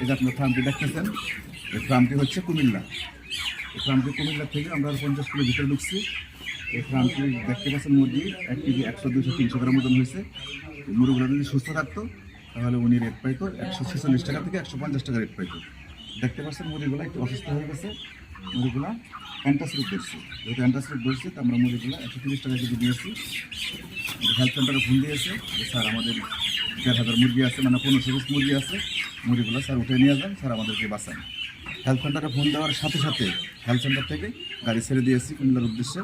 এই যে আপনার ফার্মটি দেখতেছেন, এই ফার্মটি হচ্ছে কুমিল্লা। এই ফার্মটি কুমিল্লা থেকে আমরা পঞ্চাশ কিলো ভিতরে ঢুকছি। এই ফার্মটি দেখতে পাচ্ছেন মুরগি, এক কেজি একশো দুশো তিনশো গ্রাম ওজন হয়েছে। মুরগিগুলো যদি সুস্থ থাকতো, তাহলে উনি রেট পাইতো একশো ছেচল্লিশ টাকা থেকে একশো পঞ্চাশ টাকা রেট পাইতো। দেখতে পাচ্ছেন মুরগিগুলো একটু অসুস্থ হয়ে গেছে। মুরগিগুলো অ্যান্টাসিড ধরছে। যেহেতু অ্যান্টাসিড ধরছে, তো আমরা মুরগিগুলো একশো তিরিশ টাকা কেজি দিয়েছি। হেলথ সেন্টারে ফোন দিয়েছে যে, স্যার, আমাদের দেড় হাজার মুরগি আছে মানে পনেরোশো মুরগি আছে। মুরগিগুলো স্যার উঠে নিয়ে যান, স্যার আমাদেরকে বাঁচান। হেলথ সেন্টারে ফোন দেওয়ার সাথে সাথে হেলথ সেন্টার থেকে গাড়ি ছেড়ে দিয়েছি কুমিল্লার উদ্দেশ্যে।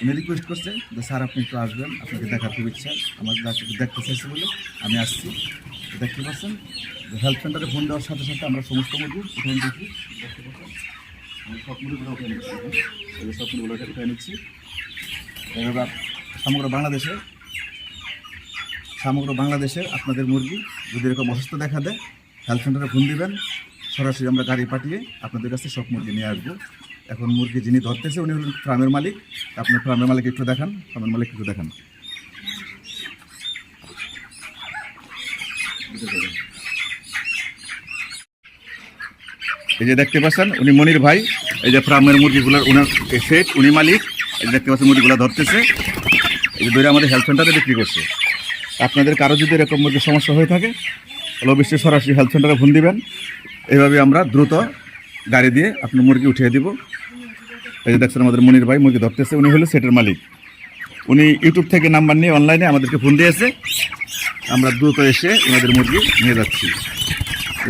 উনি রিকোয়েস্ট করছে যে, স্যার, আপনি একটু আসবেন, আপনাকে দেখার খুব ইচ্ছা, আমার ডাক্তারকে দেখতে চাইছে বলে আমি আসছি। দেখতে পাচ্ছেন, যে হেলথ সেন্টারে ফোন দেওয়ার সাথে সাথে আমরা সমস্ত মুরগি উঠে দেখি, দেখতে পাচ্ছেন, আমি সব উঠে নিচ্ছি সব মুরগিগুলো উঠে নিচ্ছি। এবার সমগ্র বাংলাদেশে সমগ্র বাংলাদেশে আপনাদের মুরগি যদি এরকম অসুস্থ দেখা দেয় হেলথ সেন্টারে ফোন দিবেন, সরাসরি আমরা গাড়ি পাঠিয়ে আপনাদের কাছে সব মুরগি নিয়ে আসব। এখন মুরগি যিনি ধরতেছে, উনি হলেন ফার্মের মালিক। আপনার ফার্মের মালিক একটু দেখান, ফার্মের মালিক একটু দেখান। এই যে দেখতে পাচ্ছেন, উনি মনির ভাই, এই যে ফার্মের মুরগিগুলোর উনার সেট উনি মালিক। এই যে দেখতে পাচ্ছেন, মুরগিগুলো ধরতেছে। এই যে ধরে আমাদের হেলথ সেন্টারে বিক্রি করছে। আপনাদের কারও যদি এরকম মুরগির সমস্যা হয়ে থাকে, তাহলে অবশ্যই সরাসরি হেলথ সেন্টারে ফোন দিবেন। এইভাবে আমরা দ্রুত গাড়ি দিয়ে আপনার মুরগি উঠিয়ে দিব। এই যে দেখছেন আমাদের মনির ভাই মুরগি ধরতেছে, উনি হলো সেটের মালিক। উনি ইউটিউব থেকে নাম্বার নিয়ে অনলাইনে আমাদেরকে ফোন দিয়েছে। আমরা দ্রুত এসে ওনাদের মুরগি নিয়ে যাচ্ছি।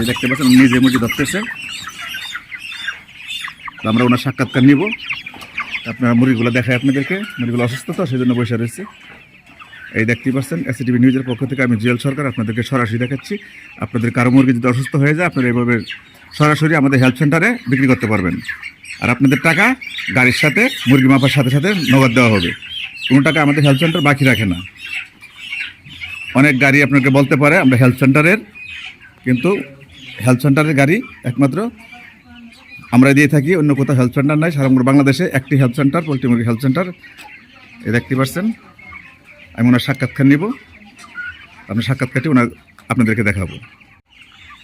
এই দেখতে পাচ্ছেন, উনি নিজে মুরগি ধরতেছে। আমরা ওনার সাক্ষাৎকার নিব। আপনার মুরগিগুলো দেখায় আপনাদেরকে। মুরগিগুলো অসুস্থ তো সেই জন্য বসে রয়েছে। এই দেখতে পাচ্ছেন এসিটিভি নিউজের পক্ষ থেকে আমি জুয়েল সরকার আপনাদেরকে সরাসরি দেখাচ্ছি। আপনাদের কারও মুরগি যদি অসুস্থ হয়ে যায়, আপনারা এভাবে সরাসরি আমাদের হেলথ সেন্টারে বিক্রি করতে পারবেন। আর আপনাদের টাকা গাড়ির সাথে, মুরগি মাপার সাথে সাথে নগদ দেওয়া হবে। কোনো টাকা আমাদের হেলথ সেন্টার বাকি রাখে না। অনেক গাড়ি আপনাকে বলতে পারে, আমরা হেলথ সেন্টারের, কিন্তু হেলথ সেন্টারের গাড়ি একমাত্র আমরা দিয়ে থাকি, অন্য কোথাও হেলথ সেন্টার নাই। সারা বাংলাদেশে একটি হেলথ সেন্টার, পোলট্রি মুরগি হেলথ সেন্টার। এ দেখতে পাচ্ছেন আমি ওনার সাক্ষাৎকার নিব। আপনার সাক্ষাৎকারটি ওনার আপনাদেরকে দেখাবো।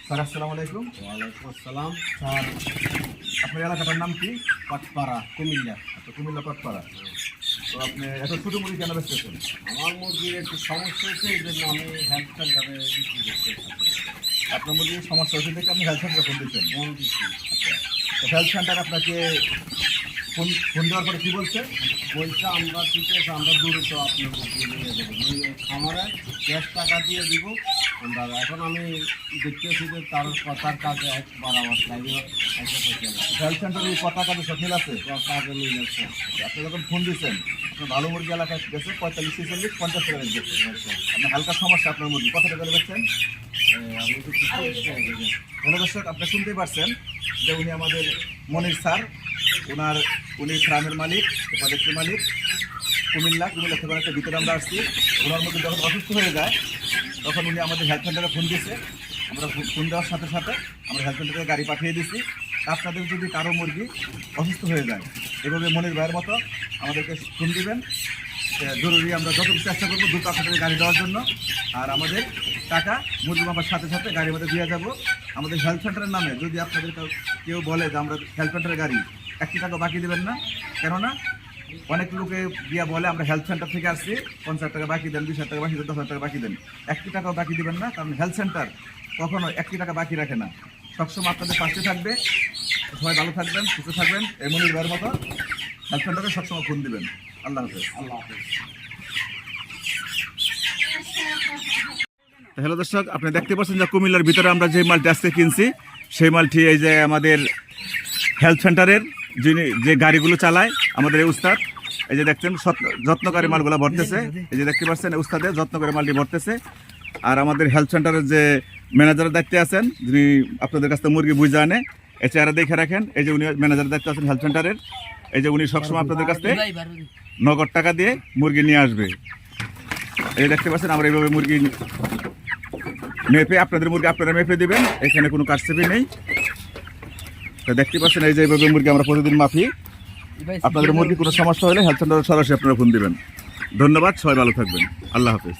স্যার আসসালামু আলাইকুম। ওয়ালাইকুম আসসালাম। স্যার আপনার এলাকাটার নাম কি? পাটপাড়া। কুমিল্লা। আচ্ছা কুমিল্লা পাটপাড়া। তো আপনি এত ছোটো মুরগি কেন বেচতেছেন? আমার মুরগির একটু সমস্যা হয়েছে এই জন্য আমি হেলথ সেন্টারে বিক্রি করতে আপনার মুরগির সমস্যা হচ্ছে দেখে আপনি হেলথ সেন্টারে ফোন দিচ্ছেন। ফোন দিচ্ছি। তো হেলথ সেন্টার আপনাকে ফোন ফোন দেওয়ার পরে কী বলছে? বলছে আমরা ঠিক আছে আমরা দ্রুত আপনার মুরগি নিয়ে দেবো। নিয়ে খামারে ক্যাশ টাকা দিয়ে দিব আমরা এখন আমি দেখতেছি যে তার কথার কাজে একবার আমার হেলথ সেন্টারে কথা কাজে সব মিল আছে কাজে নিয়ে যাচ্ছে আপনি যখন ফোন দিচ্ছেন আপনার ভালো মুরগি এলাকায় গেছে পঁয়তাল্লিশ ছেচল্লিশ পঞ্চাশ টাকা গেছে আপনার হালকা সমস্যা আপনার মুরগি কত টাকা বেচছেন তো হ্যালো দর্শক আপনি শুনতেই পারছেন যে উনি আমাদের মনির স্যার। ওনার, উনি ফার্মের মালিক উপাধ্যক্ষের মালিক। কুমিল্লা কুমিল্লা থেকে অনেকটা ভিতরে আমরা আসছি। ওনার মধ্যে যখন অসুস্থ হয়ে যায়, তখন উনি আমাদের হেলথ সেন্টারে ফোন দিয়েছে। আমরা ফোন দেওয়ার সাথে সাথে আমরা হেলথ সেন্টারে গাড়ি পাঠিয়ে দিচ্ছি আপনাদের যদি কারও মুরগি অসুস্থ হয়ে যায়, এভাবে মনির ভাইয়ের মতো আমাদেরকে ফোন দিবেন। জরুরি আমরা যত চেষ্টা করব দ্রুত আপনাদের গাড়ি দেওয়ার জন্য। আর আমাদের টাকা মুরগি মাপার সাথে সাথে গাড়ির মধ্যে দিয়ে যাব। আমাদের হেলথ সেন্টারের নামে যদি আপনাদের কেউ বলে যে আমরা হেলথ সেন্টারের গাড়ি একটি টাকা বাকি দেবেন না। কেননা অনেক লোকে গিয়া বলে আমরা হেলথ সেন্টার থেকে আসছি পঞ্চাশ টাকা বাকি দেন বিশ হাজার টাকা বাকি দেন দশ হাজার টাকা বাকি দেন। একটি টাকাও বাকি দেবেন না কারণ হেলথ সেন্টার কখনো একটি টাকা বাকি রাখে না। সবসময় আপনাদের পাশে থাকবে সবাই ভালো থাকবেন সুস্থ থাকবেন মনির ভাইয়ের মতো হেলথ সেন্টারে সবসময় ফোন দিবেন। আল্লাহ হাফেজ। আল্লাহ হাফেজ। হ্যালো দর্শক আপনি দেখতে পাচ্ছেন যে কুমিল্লার ভিতরে আমরা যে মালটি আজকে কিনছি সেই মালটি এই যে আমাদের হেলথ সেন্টারের যিনি যে গাড়িগুলো চালায়, আমাদের এই উস্তাদ, এই যে দেখছেন, সৎ- যত্নকারী মালগুলো ভরতেছে। এই যে দেখতে পাচ্ছেন উস্তাদের যত্ন করে মালটি ভরতেছে। আর আমাদের হেলথ সেন্টারের যে ম্যানেজারের দায়িত্বে আছেন, যিনি আপনাদের কাছ থেকে মুরগি বুঝে আনে এই চেহারা দেখে রাখেন। এই যে উনি ম্যানেজারের দায়িত্বে আছেন হেলথ সেন্টারের। এই যে উনি সবসময় আপনাদের কাছ থেকে নগদ টাকা দিয়ে মুরগি নিয়ে আসবে। এই দেখতে পাচ্ছেন, আমরা এইভাবে মুরগি মেপে আপনাদের মুরগি আপনারা মেপে দিবেন। এখানে কোনো কারচেপি নেই। তো দেখতে পাচ্ছেন এই যে এইভাবে মুরগি আমরা প্রতিদিন মাফি। আপনাদের মুরগি কোনো সমস্যা হলে হেলথ সেন্টারে সরাসরি আপনারা ফোন দিবেন। ধন্যবাদ সবাই ভালো থাকবেন। আল্লাহ হাফেজ।